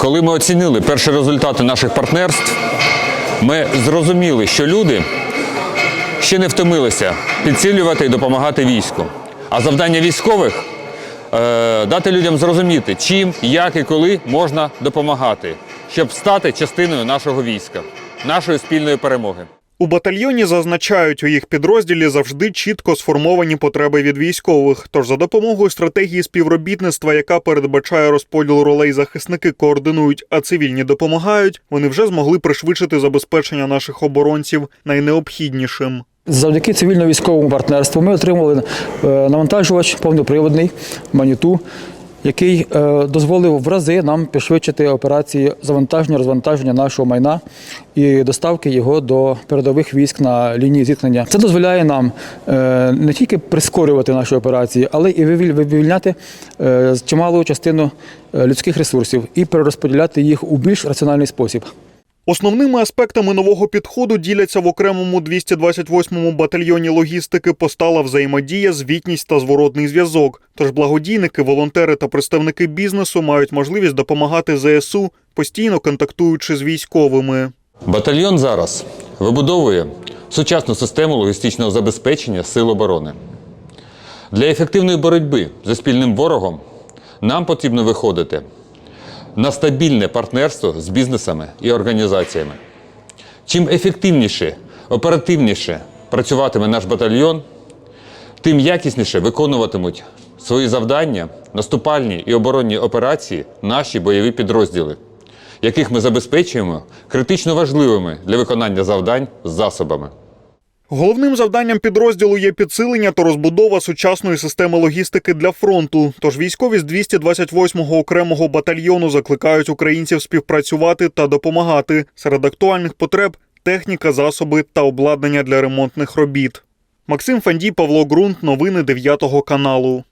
Коли ми оцінили перші результати наших партнерств, ми зрозуміли, що люди ще не втомилися підсилювати і допомагати війську. А завдання військових е, дати людям зрозуміти, чим, як і коли можна допомагати, щоб стати частиною нашого війська, нашої спільної перемоги. У батальйоні зазначають, у їх підрозділі завжди чітко сформовані потреби від військових. Тож за допомогою стратегії співробітництва, яка передбачає розподіл ролей захисники координують, а цивільні допомагають, вони вже змогли пришвидшити забезпечення наших оборонців найнеобхіднішим. Завдяки цивільно-військовому партнерству ми отримали е, навантажувач повноприводний маніту, який е, дозволив в рази нам пришвидшити операції завантаження, розвантаження нашого майна і доставки його до передових військ на лінії зіткнення. Це дозволяє нам е, не тільки прискорювати наші операції, але і вивіль- вивільняти е, чималу частину людських ресурсів і перерозподіляти їх у більш раціональний спосіб. Основними аспектами нового підходу діляться в окремому 228-му батальйоні логістики постала взаємодія, звітність та зворотний зв'язок. Тож благодійники, волонтери та представники бізнесу мають можливість допомагати ЗСУ, постійно контактуючи з військовими. Батальйон зараз вибудовує сучасну систему логістичного забезпечення сил оборони. Для ефективної боротьби зі спільним ворогом нам потрібно виходити на стабільне партнерство з бізнесами і організаціями. Чим ефективніше, оперативніше працюватиме наш батальйон, тим якісніше виконуватимуть свої завдання, наступальні і оборонні операції наші бойові підрозділи, яких ми забезпечуємо критично важливими для виконання завдань засобами. Головним завданням підрозділу є підсилення та розбудова сучасної системи логістики для фронту. Тож військові з 228-го окремого батальйону закликають українців співпрацювати та допомагати. Серед актуальних потреб техніка, засоби та обладнання для ремонтних робіт. Максим Фандій, Павло Ґрунт. Новини 9 каналу.